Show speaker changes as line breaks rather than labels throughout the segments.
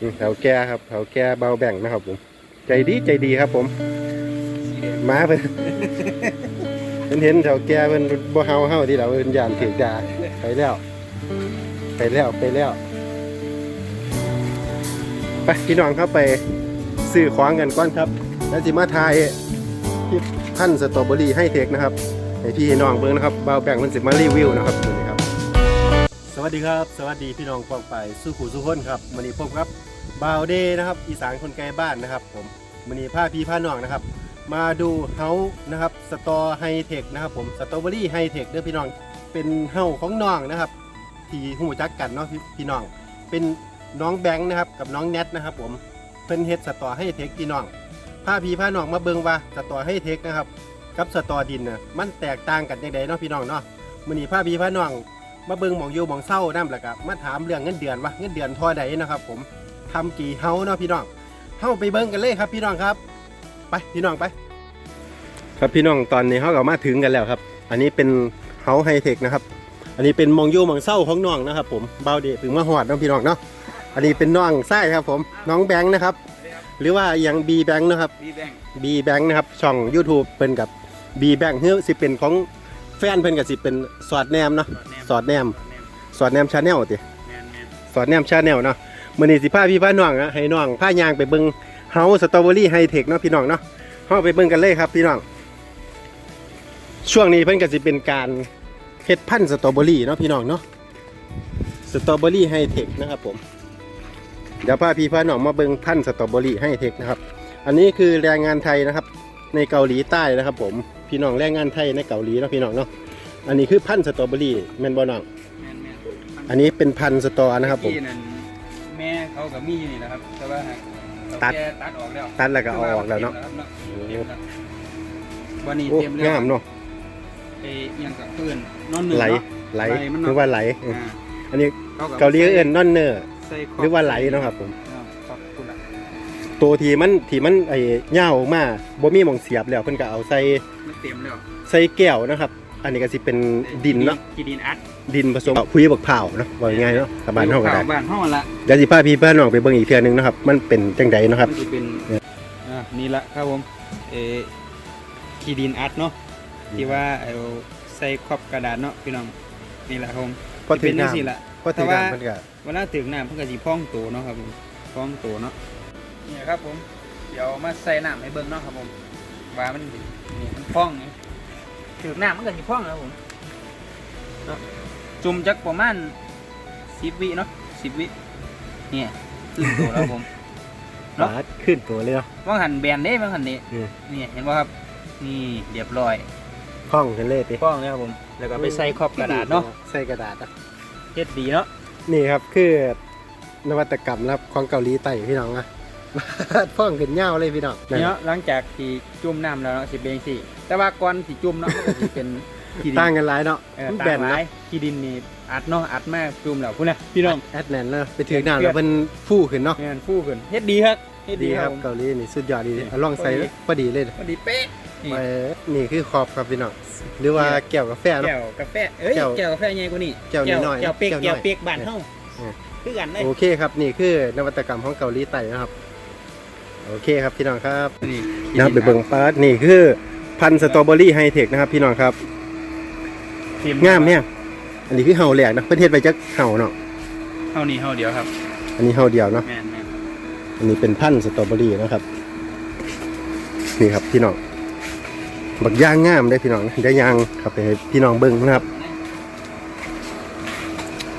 อืมเถาแก่ครับเถาแก่เบาแบ่งนะครับผม ใจดีใจดีครับผมมาเพิ่นเพิ่นเห็นเถาแก่เพิ่นบ่เฮาเฮาที่เราเพิ่นยานถือดาไปแล้ว ไปแล้วไปแล้วไปพี่น้องครับไปซื้อของกันก่อนครับ แล้วสิมาทายที่ท่านสตรอเบอรี่ให้เทคนะครับให้พี่น้องเบิ่งนะครับเบาแบ่งมันสิมารีวิวนะครับตัวนี้ครับ สวัสดีครับ สวัสดีพี่น้องกองไปสู้ขู่สู้คนครับวันนี้พบครับ บาวเดนะครับอีสานคนไกลบ้านนะครับ ผมวันนี้าพี่พาหนองนะครับ มาดูเฮานะครับสตอไฮเทคนะครับ ผมสตรอเบอรี่ไฮเทคเด้อพี่น้องเป็นเฮาของน้องนะครับที่หูจักกันเนาะพี่พี่น้อง เป็นน้องแบงค์นะครับกับน้องแนทนะครับ ผมเพิ่นเฮ็ดสตอให้เทคพี่น้องพาพี่พาหนองมาเบิงว่าสตอให้เทคนะครับ กับสตอดินนะมันแตกต่างกันยังไงเนาะพี่น้องเนาะมื้อนี้าพี่พาหนองมาเบิงหมองยูหมองเศร้านํแล้วก็มาถามเรื่องเงินเดือนว่าเงินเดือนท่าใดนะครับ ผม ทำกี่เฮาเนาะพี่น้องเฮาไปเบิ่งกันเลยครับพี่น้องครับ ไปพี่น้องไป ครับพี่น้องตอนนี้เฮาก็มาถึงกันแล้วครับ อันนี้เป็นเฮาไฮเทคนะครับ อันนี้เป็นหมองอยู่หมองเศร้าของน้องนะครับ ผมเบาเดถึงมาหอดเนาะพี่น้องเนาะอันนี้เป็นน้องไส้ครับ ผมน้องแบงค์นะครับ หรือว่าอย่าง B Bank นะครับ
บีแบง
B Bank นะครับช่อง YouTube เป็นกับ B Bank เฮ้ยสิเป็นของแฟนเพิ่นกับสิเป็นสอดแนมเนาะสอดแนมสอดแนมชาแนลติ
แมนแมน
สอดแนมชาแนลเนาะ มื้อนี้สิพาพี่พาน้องนะให้น้องพายางไปเบิ่งเฮาสตรอเบอรี่ไฮเทคเนาะพี่น้องเนาะเฮาไปเบิ่งกันเลยครับพี่น้อง ช่วงนี้เพิ่นก็สิเป็นการเฮ็ดพันธุ์สตรอเบอรี่เนาะพี่น้องเนาะสตรอเบอรี่ไฮเทคนะครับผมเดี๋ยวพาพี่พาน้องมาเบิ่งพันธุ์สตรอเบอรี่ไฮเทคนะครับ อันนี้คือแรงงานไทยนะครับ ในเกาหลีใต้นะครับ ผมพี่น้องแรงงานไทยในเกาหลีเนาะพี่น้องเนาะอันนี้คือพันธุ์สตรอเบอรี่แม่นบ่น้อง
แมนแมน
อันนี้เป็นพันธุ์สตอนะครับผม
ที่นั่นแม่ เขากับมีอยู่นี่แหละครับ แต่ว่าเรา
ตัด
แค่ตัดออกแล้ว
ตัดแล้วก็เอาออกแล้วเนาะ
ต็มครับเต็มแล้ววันนี้
โอ้
เต็มแล้ว
งามเนาะ
ไอ้อิหยังกับเพื่อนนอนหนึ่ง
ไหล
เนาะ
ไหล
ไหลมันเนาะ
หรือว่าไหล
อ่า
อันนี้
เขา
เกาหลีเอิ้นนอนเนอร์
ใส่ขบ
หรือว่าไหลเนาะครับผม
อ่าขอบคุณละ
ตัวที่มันที่มันไอ้เหย้าออกมาบ่มีหม่องเสียบแล้วเพิ่นก็เอาใส่
มันเต็มแล้ว
ใส่แก้วนะครับ อันนี้ก็สิเป็นดินเนาะ
กีดินอัด
ดินผสมคุยบักเผาวเนาะว่าง่ายๆเนาะกระบานเฮาก็ได้
บ้านเฮาละ
เดี๋ยวสิพาพี่พาน้องไปเบิ่งอีกเทื่อนึงนะครับ มันเป็นจังไดเนาะครับ
มันจะเป็นอ่านี่ละครับผมเออกีดินอัดเนาะที่ว่าเอาใส่ขอบกระดาษเนาะพี่น้องนี่แหละครับผม
พอถึ
เป็
ง
นจั
น้
งซี่ละำ
พอถึงน้ำมันก็
เวลาถึงน้ำเพิ่นก็สิพองตัวเนาะครับผมพองตัวเนาะนี่ครับผมเดี๋ยวมาใส่น้ำให้เบิ่งเนาะครับผมว่ามันนี่มันพองนี่ ถึงน้ำมันก็สิพองแล้วผมเนาะจุ่มจักประมาณ10วิเนาะ10วิเนี่ยขึ้นตัวแล้วผม เนาะ
ปาดขึ้นตัวเลยเนาะ
ว่างหันแบนเด้ว่างหันนี่
อืม
นี่เห็นป่ะครับนี่เรียบร้อย
คล่องกันเลยติ
พองแล้วครับผม แล้วก็ไปใส่ขอบกระดาษเนาะ
ใส่กระดาษอะ
เฮ็ดดีเนาะ
นี่ครับคือนวัตกรรมนะครับของเกาหลีใต้พี่น้องอะ ฟ้องขึ้นเหย้าเลยพี่น้อง
นี่เนาะหลังจากที่จุ่มน้ำแล้วเนาะสิเป็นจังซี่ แต่ว่าก่อนสิจุ่มเนาะมันก็สิเป็นขี้ดิน
ต่างกันหลายเนาะ
เออ
มัน
ต่า
แบ
ง
น
หลา
เนาะ
ยขี้ดินนี่อัดเนาะอัดมากจุ่มแล้วพุ่นน่ะพี่น้อง
แอดแนนเนาะไปถือหน้าแล้วมันฟู่ขึ้นเนาะ
งานฟู่ขึ้นเฮ็ดดีครับเฮ็ด
ดี
ดี
ค
ค
รั
รั
บบเกาหลีนี่สุดยอดดี
ดี
เอาลองใส่
พอดี
พอดีเลย
พอดีเป๊ะนี่
ไปนี่คือขอบครับพี่น้องหรือว่าแก้วกาแฟเนาะ
แก้วกาแฟเอ้ย
แก้ว
แก้วกาแฟใหญ่กว่านี้
แก้วน้อยๆ
แก้วเป๊ก
แก้วน้อย
แก้วเป๊กบ้านเฮา
อืม
คือกันเลย
โอเคครับนี่คือนวัตกรรมของเกาหลีใต้นะครับ โอเคครับพี่น้องครับ
นี่
นะครับไปเบิ่งปาร์ตนี่คือพันธุ์สตรอเบอรี่ไฮเทคนะครับพี่น้องครับงามเนี่ยอันนี้คือเห่าแหลกนะประเทศไปจักเห่าเนาะ
เฮานี่เฮาเดียวครับ
อันนี้เห่าเดียวเนาะ
แม่นแม่น
อันนี้เป็นพันธุ์สตรอเบอรี่นะครับนี่ครับพี่น้องบักย่างงามได้อพี่น้องได้ยางครับไปให้พี่น้องเบิ้งนะครับ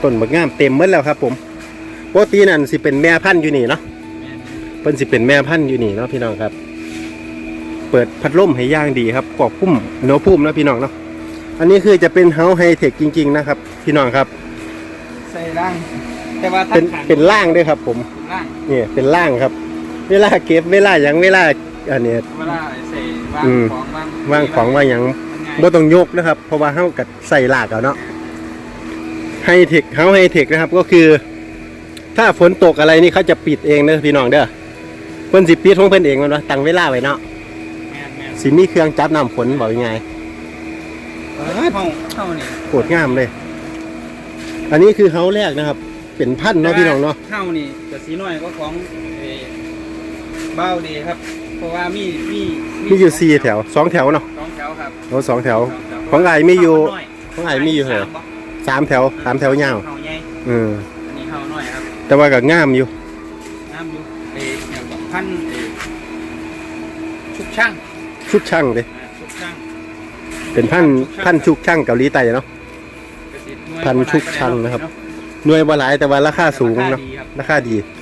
ต้นบักงามเต็มหมดแล้วครับ ผมปกตินั่นสิเป็นแม่พันธุ์อยู่นี่เนาะ
แม่น
เพิ่นสิเป็นแม่พันธุ์อยู่นี่เนาะพี่น้องครับ เปิดพัดลมให้ย่างดีครับกรอบพุ่มโนพุ่มเนาะพี่น้องเนาะอันนี้คือจะเป็นเฮาไฮเทคจริง ๆ นะครับ พี่น้องครับ
ใส่ล่าง แต่ว่าถ้า
เป็น
ขัน
เป็นล่างด้วยครับ ผม
ล่าง
นี่เป็นล่างครับ เวลาเก็บเวลาหยังเวลาอันเนี้ย
เวลาใส่วาง
อืม
ของวาง
ว่างของว่าหยัง
มันง่าย
บ่ต้องยกนะครับ เพราะว่าเฮากัดใส่ลากเอาเนาะไฮเทคเฮาไฮเทคนะครับก็คือ ถ้าฝนตกอะไรนี่เขาจะปิดเองเด้อพี่น้องเด้อ เพิ่นสิปิดของเพิ่นเองแมันวะตั้งเวลาไว้เนาะ
แม่นแม่น
สิมีเครื่องจับน้ำฝนบอกยังไง
เฮาเฮานี่
โคตรงามเลย อันนี้คือเฮาแรกนะครับเเป็นพันธุ์เนาะพี่น้องเนาะ
เฮานี่จะสีน้อยก็ของเอ่อเบ้าดีครับ เพราะว่ามีมี
มีอยู่สี่แถวสองแถวเนาะ
สองแถวครับ
โอ้สองแถว
สแถว
ของไอ้มีอยู่
เฮาน้
ของไอ้มีอยู่เท่าไหร่
สามบ่
สามแถวสามแถวยาว
เฮาใหญ่
เออ
อันนี้เฮาน้อยครับ
แต่ว่าก็งามอยู่
พันธุ์เอ่อชุบช่าง
ชุดช่างเด้
อ่าชุบช่าง
เป็นพันธุ์พันธุ์ชุกช่างเกาหลีใต้เนาะ
กสิหวย
พันธุ์ชุบช่างนะครับหน่วยบ่หลายแต่ว่าราคาสูงเนาะ
ราคาดีครับ
รา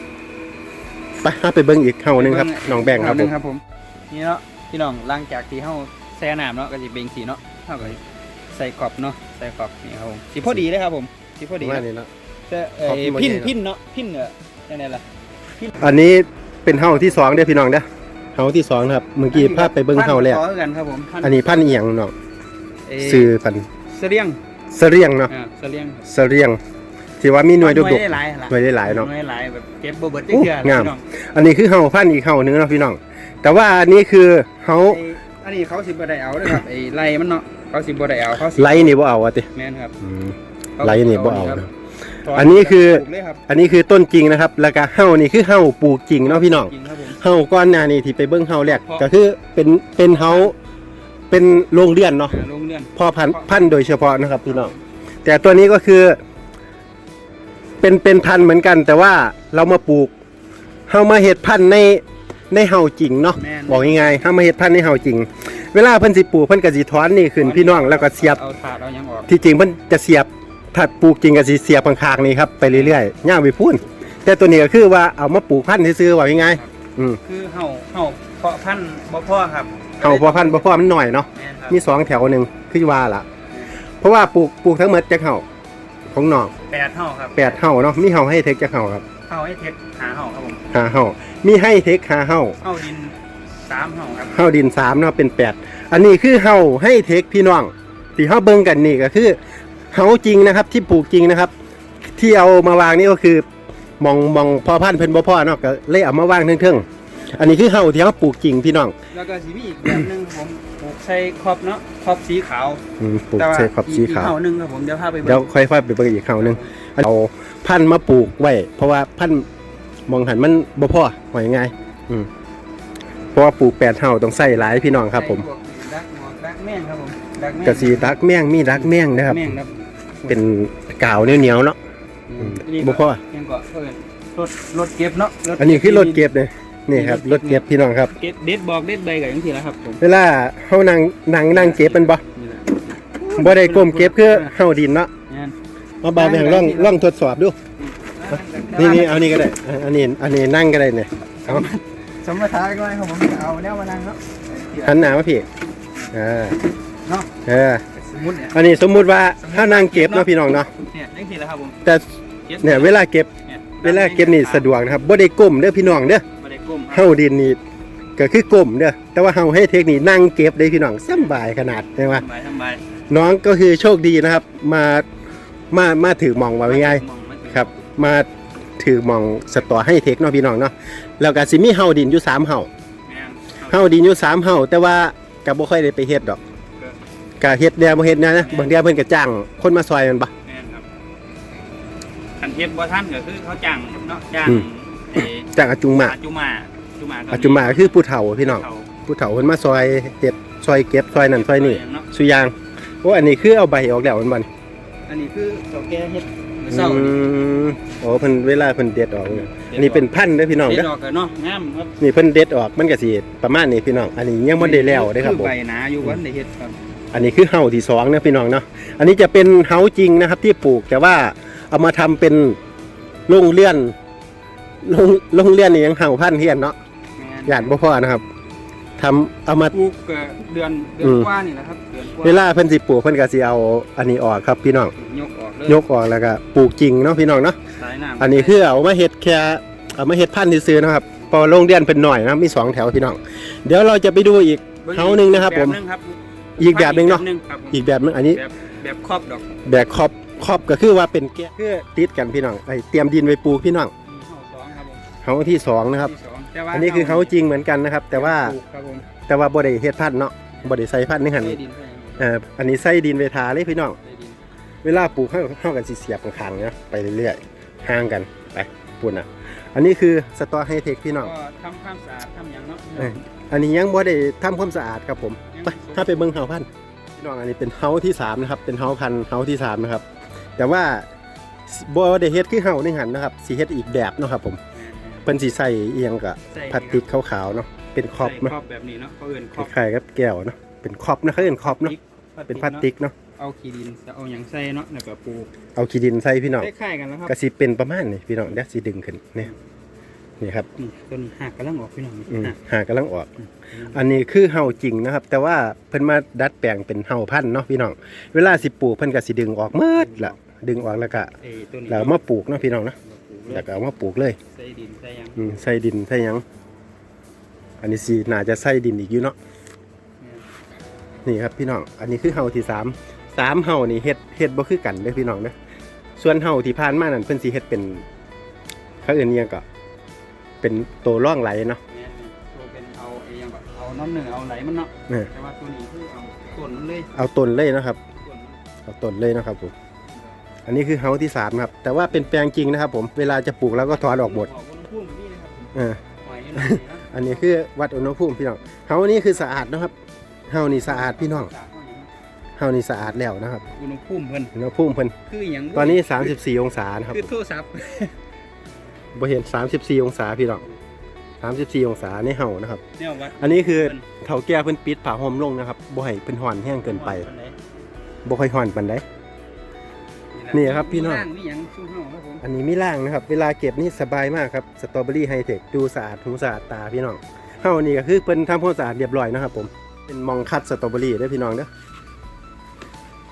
คาดีไปหาไปเบิ่งอีกเฮาหนึงครับน้องแบงค์ครับผม
ครับผมนี่เนาะพี่น้องหลังจากที่เฮาแช่น้ำเนาะก็สิเป็นสีเนาะเฮาก็ใส่ขอบเนาะใส่ขอบนี่ครับผมสิพอดีเลยครับผมสิพอดี
ว่านี่เนาะ
แต่เอ่
ขอบ
อ
ที่บ่
พิน
ใหญ่เนาะ
พินเนาะพินเนอะยังไงล่ะ
อันนี้ เป็นเฮาที่สองเด้อพี่น้องเด้อเฮาที่สองนะครับเมื่อกี้ภาพไปเบิ่งเฮาแรก
พันธุ์ต่อกันครับผมพัธุ์
อันนี้พันธุ์อีหยังเนาะ
เอ่อ
ซื้อพันธุ์
เสลียง
เสรียงเนาะ
อ่าเสลียง
เสรียงที่ว่ามีหน่วยดุ
ห
ก
ได้หลาย
หน่วยได้หลายเนาะ
หน่วยหลายแบบเก็บบ่เบิด
โอ้
เทื่องา
ม
พี่น้อง
ๆอันนี้คือเฮาพันธุ์อีกเฮาหนึงเนาะพี่น้อง แต่ว่าอันนี้คือเฮา
ไอ้อันนี้เขาสิบ่ได้เอาเด้อครับไอ้ไล่มันเนาะเขาสิบ่ได้เอาเขาสิ
ไลท์นี่บ่เอาอะติ
แม่นครับ
อืมไลท์นี่บ่เอา
ครับ
นะ อันนี้คือ
ปลูกเลยครับ
อันนี้คือต้นจริงนะครับ แล้วก็เฮานี่คือเฮาปลูกจริงเนาะพี่น้อง
จริงครับผม
เฮาก้อนหน้านี่ที่ไปเบิ่งเฮาแรก
เพราะ
ก็คือเป็นเป็นเฮาเป็นโรงเรือนเนาะ
อ่าโรงเรียน
พ่อพันธุ์พันธุ์โดยเฉพาะนะครับพี่น้องแต่ตัวนี้ก็คือ เป็นเป็นพันธุ์เหมือนกัน แต่ว่าเรามาปลูกเฮามาเห็ดพันธุ์ในในเฮาจริงเนาะ
แม่น
บอกยังไงเฮามาเห็ดพันธุ์ในเฮาจริง เวลาเพิ่นสิปลูกเพิ่นก็สิถอนนี่ขึ้นพี่น้องแล้วก็เสียบ
เอาถาดเอาหยังออก
ที่จริงเพิ่นจะเสียบ ถ้าปลูกจริงก็สิเสียบข้างๆนี่ครับไปเรื่อยๆย่างไปพูนแต่ตัวนี้ก็คือว่าเอามาปลูกพันธุ์ซื่อๆว่ายังไงอืม
คือเฮาเฮาเพาะพันธุ์บ่พอครับ
เฮาพอพันธุ์บ่พอมันหน่อยเนาะ
แม่นครับ
มีสองแถวหนึงคือว่าล่ะ เพราะว่าปลูกปลูกทั้งหมดจักเฮาของน้อง
แปดเฮาครับ
แปดเฮาเนาะมีเฮาให้เทคจักเฮาครับ
เฮาให้เทคหาเฮาครับผม
ห้าเฮามีให้เทคห้าเฮา
เฮาดินสามเฮาครับ
เฮาดินสามเนาะเป็นแปดอันนี้คือเฮาให้เทคพี่น้องที่เฮาเบิ่งกันนี่ก็คือ เฮาจริงนะครับ ที่ปลูกจริงนะครับ ที่เอามาวางนี่ก็คือมองมองพอพันธุ์เพิ่นบ่พอเนาะก็เลยเอามาวางเทิงๆอันนี้คือเฮาที่เฮาปลูกจริงพี่น้อง
แล้วก็สิมีอีกแบบหนึงครับผมปลูกใส่ขอบเนาะขอบสีขาว
อืมปลูก
แต่ว่า
ใส่ขอบสีขาว
อีกเฮาหนึงครับผมเดี๋ยวพาไป
เดี๋ยวค่อยๆไปเบิ่งอีกเฮาหนึงเอาพันธุ์มาปลูกไว้ เพราะว่าพันธุ์มองหันมันบ่พอว่ายังไงอืมเพราะว่าปลูกแปดเฮาต้องใส่หลายพี่น้องครับ ผม
ใส่พวกดักหมอกดักแม่งครับผมดักแม่ง
กระสีดักแม่งมีดักแม่งนะครับ
แม่งครับ
เป็นกาวเหนียวๆเนาะ
อืม
บ่พอ
ยังก็เพิ่นรถรถเก็บเนาะ
อันนี้คือรถเก็บเลยนี่ครับรถเก็บพี่น้องครับ
เก็บเด็ดบอกเด็ดใบกับจังซี่แหล้วครับผม
เวลาเฮานั่งนั่งนั่งเก็บมันบ่
นี่แหละ
บ่ได้ก้มเก็บคือเฮาดินเนาะ
งั้น
มาบาแบ่งล่องล่องทดสอบดู นี่นี่เอานี่ก็ได้อะอันนี้อันนี้นั่งก็ได้เนี่ยเอา
สมมติท้ายก็ได้ครับผมเอาแนวมานั่งเนาะ
หันหน้ามาพี่อ่า
เนาะ
เออ
ส มมุติเนี่ย
อันนี้สมมุติว่าถ้านั่งเก็บเนาะพี่น้องเนาะ
เนี่ยจังซี่แหล้วครับผม
แต่
ก็บ
เนี่ยเวลาเก็บ
นี่ย
เวลาเก็บนี่สะดวกนะครับบ่ได้ก้มเด้อพี่น้องเด้อ
บ่ได้ก้ม
เฮาดินนี่ก็คือก้มเด้อแต่ว่าเฮาให้เทคนิคนั่งเก็บได้พี่น้องสำบายขนาดใช่ไหม
ทำไมทำไม
น้องก็คือโชคดีนะครับ มามามาถือหมองว่าง่ายๆครับ มาถือหมองสตอให้เทคเนาะพี่น้องเนาะแล้วก็สิมีเฮาดินอยู่สามเฮา
แม่น
เฮาดินอยู่สามเฮาแต่ว่าก็บ่ค่อยได้ไปเฮ็ดดอก ก็เฮ็ดแนวบ่เฮ็ดแนวนะบางเดือนเพิ่นก็จ้างคนมาซอยแมันบ่
แม่นครับคันเทปบ่ทันก็คือเขาจ้างเนาะจ้าง
อืม
เอ่อ
จ้างอาจุงมา
อาจุมาจุมา
อาจุมาก็คือผู้เฒ่าพี่น้อง
เขา
ผู้เฒ่าเพิ่นมาซอยเฮ็ดซอยเก็บซอยนั่นซอยนี่
เนาะ
สุอยาง โอ้อันนี้คือเอาใบออกแล้วมันบ่นี่
อันนี้คือเฒ่าแก่เฮ็ดมื้อเช้า
อื
นี่
มโอ้เพิ่นเวลาเพิ่นเด็ดออกเนี่ยอันนี้เป็นพันธุ์เด้อพี่น้อง
เฮ็
เด้
ด
อ
ออกก็เนาะงามครับ
นี่เพิ่นเด็ดออกมันก็สิประมาณนี้พี่น้อง อันนี้ยังบ่ได้แล้วเด้อครับผม
ใบหนาอยู่วันได้เฮ็ดครับ
อันนี้คือเฮาที่สองนะพี่น้องเนาะอันนี้จะเป็นเฮาจริงนะครับที่ปลูกแต่ว่าเอามาทำเป็นโรงเรือนโรงโรงเรือนนี่ยังเฮาพันธุ์เฮียนเนาะ
แม่น
หยาดบ่พอนะครับทำเอามา
ปลูกก็เดือนเดือ
อื
น
ม
กว่านี่แหละครับเดือนกว่า
เวลาเพิ่นสิปลูกเพิ่นก็สิเอาอันนี้ออกครับพี่น้อง
ยกออกเลย
ยกออกแล้วก็ปลูกจริงเนาะพี่น้องเนาะ
สายน้ำ
อันนี้คือเอามาเฮ็ดแค่เอามาเฮ็ดพันธุ์ซื่อๆนะครับเพอโรงเรือนเป็นหน่อยนะครับมีสองแถวพี่น้อง เดี๋ยวเราจะไปดูอีกเฮาหนึ่งนะครับผม
แบบหนึงครับ
อีกแบบหนึ่งเนาะ
ครับผม
อีกแบบหนึงอันนี้
แบบแบบครอบดอก
แบบครอบครอบก็คือว่าเป็นแก้คือติดกันพี่น้องไอเตรียมดินไว้ปลูกพี่น้อง
เฮาสองครับผม
เฮาที่สองนะครับ
ที่สองแต่ว่า
อันนี้คือเฮาจริงเหมือนกันนะครับ แต่ว่า
ปลูกครับผม
แต่ว่าบ่ได้เฮ็ดพันธุ์เนาะบ่ได้ใส่พันธุ์ในหัน
ใส่ดินใส่
เอ่ออันนี้ใส่ดินไว้ทาเลยพี่น้อง
ใส่ดิน
เวลาปลูกเฮาเฮากันสิเสียบข้างๆเนาะไปเรื่อยๆห่างกันไปปุ่นอะ อันนี้คือสตอไฮเทคพี่น้อง
ก็ทำความสะอาดทำอย่างเนาะ
เอ้ยอันนี้ยังบ่ได้ทำความสะอาดครับผม ไปถ้าไปเบิ่งเฮาพันธุ์พี่น้องอันนี้เป็นเฮาที่สามนะครับ เป็นเฮาพันธุ์เฮาที่สามนะครับ แต่ว่าบ่ได้เฮ็ดคือเฮานี่หันนะครับสิเฮ็ดอีกแบบเนาะครับผมเพิ่นสิใส่เอียงกับพลาสติกขาวๆเนาะเป็นขอบ
ใส่
เนาะ
ครอบแบบนี้เนาะเขาเอื่นค
ค
รอบ
ล้ายๆกับแก้วเนาะเป็นขอบนะเขาเรียกขอบเนาะเป็นพลาสติกเนาะ
เอาขี้ดินเอาอย่างใส่เนาะแล้วก็ปลูก
เอาขี้ดินใส่พี่น้อง
คล้ายๆกันแล้วครับ
ก็สิเป็นประมาณนี้พี่น้องเดี๋ยวสิดึงขึ้นนี่ นี่ครับ
นี่ต้นหักกำลังออกพี่น้อง
อืม
หัก
หากำลังออก อันนี้คือเห่าจริงนะครับ แต่ว่าเพิ่นมาดัดแปลงเป็นเห่าพันธุ์เนาะพี่น้อง เวลาสิปลูกเพิ่นก็สิดึงออกหมืดละดึงออกแล้วก็
เอ้ยต้นนี้
แล้วมาปลูกเนาะพี่น้องเนาะ
ปลูกเล
แล้ว
ย
ก็เอามาปลูกเลย
ใส่ดินใส่หยัง
อืมใส่ดินใส่หยัง อันนี้สิน่าจะใส่ดินอีกอยู่เนาะนี่ครับพี่น้อง อันนี้คือเห่าที่สามสามเห่านี่เฮ็ดเฮ็ดบ่คือกันเด้อพี่น้องเด้อส่วนเห่าที่ผ่านมานั่นเพิ่นสิเฮ็ดเป็นเขาเอื่นอิหยังก็ เป็นตัวร่องไหลเนาะ
เนี่ยตัวเป็นเอาไอ้หยังแบบเอาน้ำเหนือเอาไหลมันเนาะ
เออ
แต่ว่าตัวนี้คือเอาต้นมันเลย
เอาต้นเลยนะครับ
ต้นมัน
เอาต้นเลยนะครับผม อันนี้คือเฮาที่สามครับ แต่ว่าเป็นแปลงจริงนะครับ ผม เวลาจะปลูกแล้วก็ถอนออกหมด
ออกบนพุ่มแบบนี้นะครับผม
เออ
หอยอยู่นี่นะ
อันนี้คือวัดอุณหภูมิพี่น้อง เฮานี่คือสะอาดนะครับ เฮานี่สะอาดพี่น้องเฮานี่สะอาดแล้วนะครับ
อุณหภูมิเพิ่น
อุณหภูมิเพิ่น
คืออย่าง
ตอนนี้ 34 องศานะครับ
คือโทรศัพท์
บ่เห็น 34 องศาพี่น้อง34 องศาในเฮานะครับ
เนี่ยวัด
อันนี้คือเฒ่าแก่เพิ่นปิดผ้าห่มลงนะครับบ่ให้เพิ่นฮ้อนแห้งเกินไปบ่ค่อยฮ้อนปานใด นี่ครับพี่น้อง
มีหยังสู้เฮาครับผม
อันนี้ไม่ล่างนะครับ เวลาเก็บนี่สบายมากครับสตรอเบอรี่ไฮเทคดูสะอาดหูสะอาดตาพี่น้องเฮานี่ก็คือเป็นทำความสะอาดเรียบร้อยนะครับ ผมเป็นมองคัดสตรอเบอรี่เด้อพี่น้องเด้อ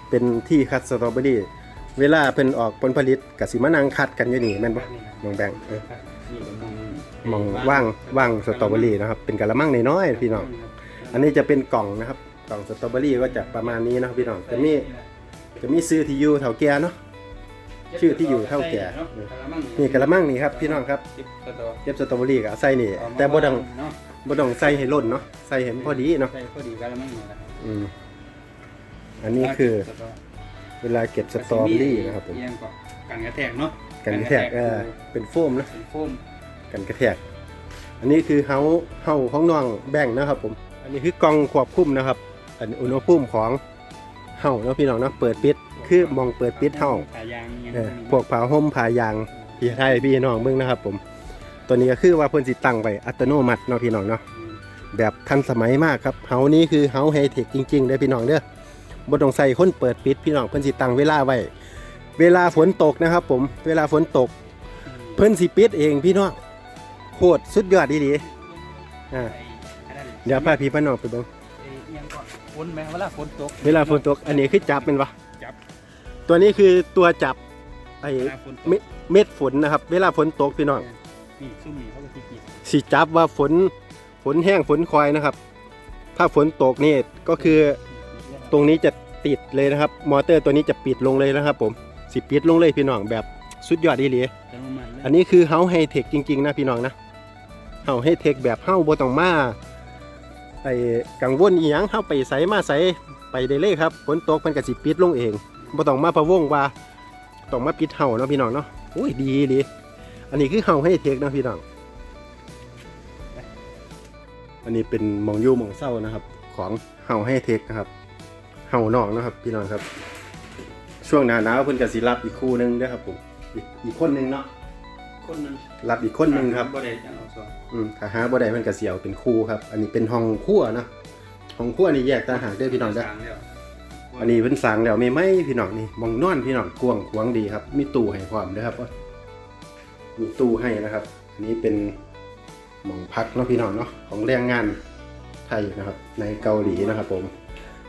เป็นที่คัดสตรอเบอรี่ เวลาเพิ่นออกผลผลิตกับสิมานั่งคัดกันอยู่นี่แม่นบ่มองแบ่งเออ
นี่ก็มอง
มองว่างว่างสตรอเบอรี่นะครับ เป็นกะละมังน้อยๆพี่น้อง อันนี้จะเป็นกล่องนะครับ กล่องสตรอเบอรี่ก็จะประมาณนี้นะครับพี่น้อง จะมีจะมีซื้อที่อยู่เท่าแก่เนาะ ชื่อที่อยู่เท่าแก่นี่กะละมังนี่ครับพี่น้องครับ
สิบสตอ
เก็บสตรอเบอรี่ก็ใส่นี่
เอามา
แต่บ่ต้อง
เนาะ
บ่ต้องใส่ให้ล้นเนาะ ใส่ให้มันพอดีเนาะ
ใส่พอดีกันแล้วมั้งนี่แหละ
อืมอันนี้คือ เวลาเก็บสตรอเบอรี่นะครับผม
เอียงก็กันกระแทกเนาะ
กันกระแทกเออเป็นโฟมนะ
เป็นโฟม
กันกระแทก อันนี้คือเฮาเฮาของน้องแบ่งนะครับผม อันนี้คือกล่องควบคุมนะครับ อันอุณหภูมิของเฮาเนาะพี่น้องเนาะเปิดปิดคือมองเปิดปิดเฮา
ขายางยัง
เออพวกผ้าห่มผ้ายางพี่ไทยพี่น้องเบิ่งนะครับผม ตัวนี้ก็คือว่าเพิ่นสิตั้งไว้อัตโนมัติเนาะพี่น้องเนาะแบบทันสมัยมากครับเฮานี้คือเฮาไฮเทคจริงๆเด้อพี่น้องเด้อ บ่ต้องใส่คนเปิดปิดพี่น้องเพิ่นสิตั้งเวลาไว้เวลาฝนตกนะครับ ผมเวลาฝนตก เพิ่นสิปิดเองพี่น้องโคตรสุดยอดดีๆอ่าเดี๋ยวพาพี่พาน้องไปเบิ่ง
เอ้ยเอียงก็ฝนไหมเวลาฝนตก
เวลาฝนตก อันนี้คือจับเป็นปะ
จับ
ตัวนี้คือตัวจับไอ้
เวลาฝนตก
เม็ดเม็ดฝนนะครับ เวลาฝนตกพี่น้อง
นี่ซุ่มนี่เขาก็สิกิน
สิจับว่าฝนฝนแห้งฝนคอยนะครับ ถ้าฝนตกนี่ก็คือ ตรงนี้จะติดเลยนะครับ มอเตอร์ตัวนี้จะปิดลงเลยนะครับ ผมสิปิดลงเลยพี่น้องแบบสุดยอดดีเลย
แต่ประมาณ
อันนี้คือเฮาไฮเทคจริงๆนะพี่น้องนะเฮาไฮเทคแบบเฮาบ่ต้องมาไอ้กังวลอีหยังเฮาไปใส่มาใส่ไปได้เลยครับฝนตกมันก็สิปิดลงเองบ่ต้องมาพะวงว่าต้องมาปิดเฮาเนาะพี่น้องเนาะโอ้ยดีดีอันนี้คือเฮาไฮเทคเนาะพี่น้องอันนี้เป็นหมองอยู่หมองเศร้านะครับ ของเฮาให้เทคนะครับ เฮานอกนะครับ พี่น้องครับ ช่วงหน้าหนาวเพิ่นก็สิรับอีกคู่หนึงเด้อครับผมอีกอีกคนหนึงเนาะ
คนหนึง
รับอีกคนหนึงครับ
บ่ได้จังเอาซอย
อืมถ้าหาบ่ได้เพิ่นก็สิเอาเป็นคู่ครับ อันนี้เป็นห้องครัวนะห้องครัวนี่แยกต่างหากเด้อพี่น้องเด้อ
สร้างแล้ว
อันนี้เพิ่นสร้างแล้วไม่ไหมพี่น้องนี่หมองนอนพี่น้องกว้างขวางดีครับ มีตู้ให้พร้อมเด้อครับว่ามีตู้ให้นะครับ อันนี้เป็นหมองพักเนาะพี่น้องเนาะของแรงงานไทยนะครับ ในเกาหลีนะครับผม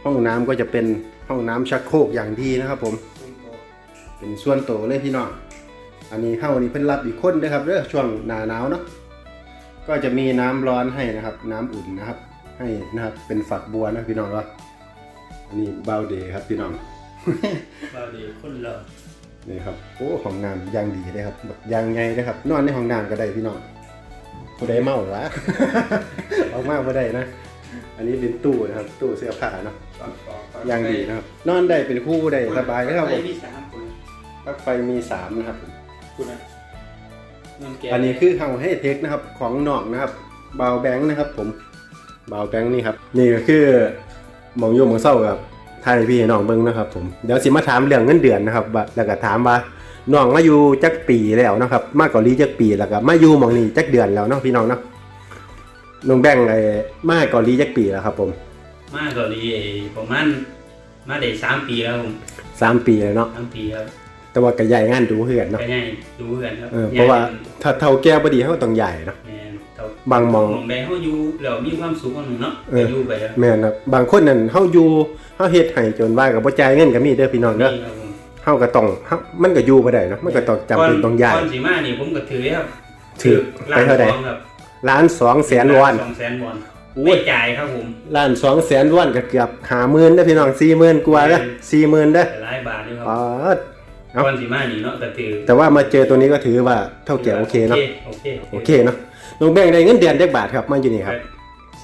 ห้องน้ำก็จะเป็นห้องน้ำชักโครกอย่างดีนะครับผม เป็นส่วนโตวเลยพี่น้องอันนี้เฮ้านี่เพิ่นรับอีกคนเด้อครับเด้อช่วงหนาหนาวเนาะก็จะมีน้ำร้อนให้นะครับ น้ำอุ่นนะครับ ให้นะครับเป็นฝักบัวนะพี่น้องว่าอันนี้บาวเดย์ครับพี่น้อง
บ่ดีคนเลิศ
นี่ครับโอ้ห้องน้ำย่างดีเลยครับแบบย่างไงนะครับ นอนในห้องน้ำก็ได้พี่น้องผู้ใดเมาวะออกมาผู้ใดนะ อันนี้เป็นตู้นะครับ ตู้เสื้อผ้าเนาะย่างดีนะครับ นอนได้เป็นคู่ได้สบายเลยครับผม
มีสามคน
ปลั๊กไฟมีสามนะครับผม
คุณนะมันแก่
อันนี้คือเฮาให้เทคนะครับของน้องนะครับบาวแบงค์นะครับ ผมบาวแบงค์นี่ครับ นี่ก็คือหมองโยมของเศร้ากับทายพี่น้องเบิ้งนะครับ ผมเดี๋ยวสิมาถามเรื่องเงินเดือนนะครับว่าแล้วก็ถามว่าน้องมาอยู่จักปีแล้วนะครับ มาเกาหลีจักปีแล้วก็มาอยู่หมองนี้จักเดือนแล้วเนาะพี่น้องเนาะ น้องแบงค์ไอ้มาเกาหลีจักปีแล้วครับ ผม
มาเกาหลีไอ้ประมาณมาได้สามปีแล้วครับผม
สามปีแล้วเนาะ
สามปีครับ
แต่ว่าก็ใหญ่งานดูเหือนเนาะ
ก็ใหญ่ดูเพื่อนครับ
เออเพราะว่าถ้าเท่าแก่บ่ดีเขาก็ต้องใหญ่เนาะ
แม่นเท่า
บางหมอง
หมองใดเฮาอยู่แล้วมีความสุขของหนึงเนาะ
เออ
ก็อยู่ไปครับ
แม่นครับบางคนนั่นเฮาอยู่เฮาเฮ็ดให้จนว่าก็บ่จ่ายเงินก็มีเด้อพี่น้องเด้อ
นี่ครับผม
เฮาก็ต้องเฮามันก็อยู่บ่ได้เนาะมันก็ต้องจำเป็นต้องย้าย
ก่อนสิมานี่ผมก็ถือครับ
ถือไปเท่าใด
ล้นสองครับ
ล้าน2แสนวอน
สองแสนวอน
โอ้
ไม่
ย
จ่ายครับผม
ล้าน2แสนวอนก็เกือบ50,000เด้อพี่น้อง40,000กว่าเด้อ40,000เด้อ
แต่หลายบาทด้วยครับ
อ๋อเอ้า
ก่อนสิมานี่เนาะก็ถือ
แต่ว่ามาเจอตัวนี้ก็ถือว่าเท่าแก่โอเคเนาะ
โอเค
โอเคเนาะน้องแบงค์ได้เงินเดือนจักบาทครับมาอยู่นี่ครับ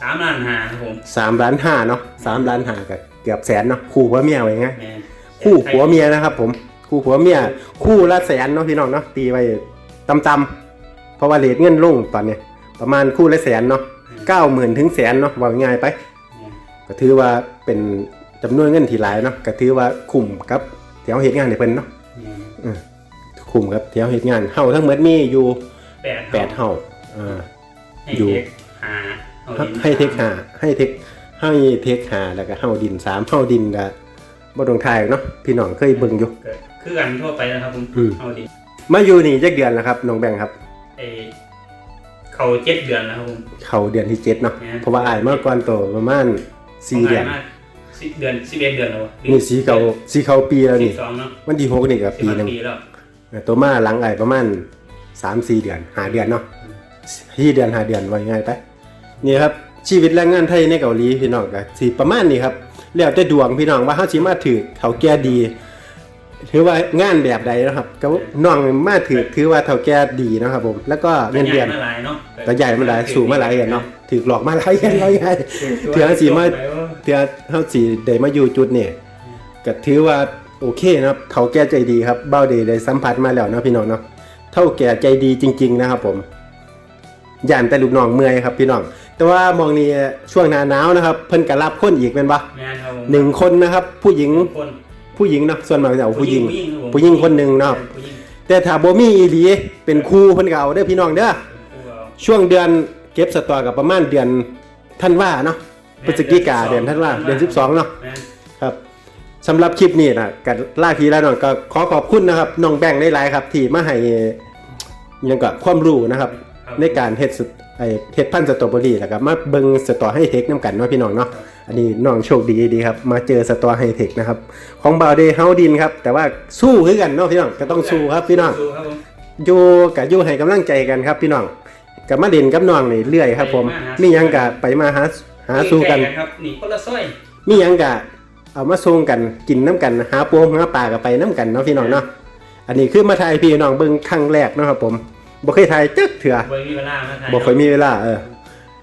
สามล้านห้าครับผม
3ล้าน5เนาะ3ล้าน5ก็เกือบแสนเนาะคู่ผัวเมียไว้ไง
แม่น
คู่ผัวเมียนะครับ ผมคู่ผัวเมียคู่ละแสนเนาะพี่น้องเนาะตีไว้ต่ำๆเพราะว่าเลทเงินลงตอนเนี้ย ประมาณคู่ละแสนเนาะเก้าหมื่นถึงแสนเนาะว่าง่ายไป
แม่น
ก็ถือว่าเป็นจำนวนเงินที่หลายเนาะก็ถือว่าคุ้มกับเที่ยวเหตุงานในเพิ่นเนาะ
แม่น
คุ้มกับเที่ยวเหตุงานเฮาทั้งหมดมีอยู่
แปด
แปดเฮาอ่า
ให้
อยู่
เทคหาอาดิน
ให้เทคหาให้เทคให้เทคหาแล้วก็เฮาดินสามเฮาดินก็บ่ต้องทายเนาะพี่น้องเคยเบิ่งอยู่
ก็คือกันทั่วไปนะครับผม
อืม
เอาดิน
มาอยู่นี่จักเดือนแล้วครับน้องแบงค์ครับ
ไอ เขาเจ็ดเดือนแล้วครับผม
เข้าเดือนที่เจ็ดเนาะ
แม่น
เพราะว่าอายมากกว่าโตประมาณสี่เดือน
ประมาณสิบเดือนสิบเอ็ดเดือนแล้ววะ
นี่สีเขาสีเขาปีแล้ว
สิ
นี่
บสองเนาะ
วันที่หกนี่ก็
สิบ
ปี
ห้า
หนึ่ง
ปีแล้ว
ตัวมาหลังอายประมาณสามสี่เดือนหาเดือนเนาะที่เดือนหาเดือนไว้ง่ายไปนี่ครับชีวิตแรงงานไทยในเกาหลีพี่น้องก็สิประมาณนี้ครับแล้วแต่ดวงพี่น้องว่าเฮาสิมาถือเขาแก่ดี ถือว่างานแบบใดนะครับก็น้องมาถือถือว่าเท่าแก่ดีเนาะครับผม แล้วก็เงินเดือน
มาหลายเนาะ
ก็ใหญ่มาหลายสูงมาหลายกันเนาะถือหลอกมาหลายกันแล้วไงเถื่อสิมาเพื่อเฮาสิได้มาอยู่จุดนี่ก็ถือว่าโอเคนะครับเขาแก่ใจดีครับเบ้าเดได้สัมผัสมาแล้วเนาะพี่น้องเนาะเท่าแก่ใจดีจริง ๆ นะครับผมย่านแต่ลูกน้องเมื่อยครับพี่น้อง แต่ว่ามองนี้ช่วงหน้าหนาวนะครับ เพิ่นก็รับคนอีกเป็นปะ
แม่นครับผม
หนึ่งคนนะครับ ผู้หญิง
คน
ผู้หญิงเนาะส่วนมากจะเอาผู้หญิง
ครับผม
ผู้หญิงคนหนึ่งเนาะ
ผู้หญิง
แต่ถ้าบ่มีอีหลีเป็นครูเพิ่นก็เอาเด้อพี่น้องเด้อ
ผู้เอา
ช่วงเดือนเก็บสตอกับประมาณเดือนธันวาเนาะพฤศจิกาเดือนธันวาเดือน 12เนาะ
แม่น
ครับสำหรับคลิปนี้นะกับล่าพีแล้วน้องก็ขอขอบคุณนะครับน้องแบงค์ได้หลายๆครับ ที่มาให้อิหยังก็ความรู้นะครับ
ครับ
ในการเฮ็ดสต ไอเฮ็ดพันธุ์สตรอเบอรี่แล้วก็มาเบิ่งสตอให้เทคน้ำกันเนาะพี่น้องเนาะอันนี้น้องโชคดีดีครับ มาเจอสตอให้เทคนะครับ ของบาวเดย์เฮาดินครับ แต่ว่าสู้คือกันเนาะพี่น้องก็ต้องสู้ครับพี่น้อง
สู้ครับผม
อยู่กับอยู่ให้กำลังใจกันครับ พี่น้องกับมาเด่นกับน้องนี่เรื่อยครับ ผม
ไปมาหาสู่
มีหยังกะไปมาหาหาสู้กัน
ใล้ๆครับนี่คนละซอย
มีหยังกะเอามาส่งกันกินน้ำกัน หาปูหาปลากับไปน้ำกันเนาะพี่น้องเนาะอันนี้คือมาถ่ายพี่น้องเบิ่งครั้งแรกเนาะครับผม บ่เคยถ่ายจักเถื่อ
บ่มีเวลามาถ่าย
บ่ค่อยมีเวลาเออ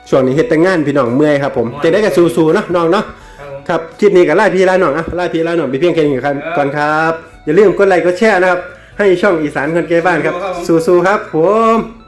ช่วงนี้เฮ็ดแต่งานพี่น้องเมื่อยครับผมจะได้ก็สู้ๆเนาะน้องเนาะ
ครับผม
ครับคลิปนี้ก็ลาพี่ลาน้องอะลาพี่ลาน้องไปเพียงแค่นี้ครับก่อนครับ อย่าลืมกดไลค์กดแชร์นะครับ ให้ช่องอีสานคนเกยบ้านครับ สู้ๆครับผม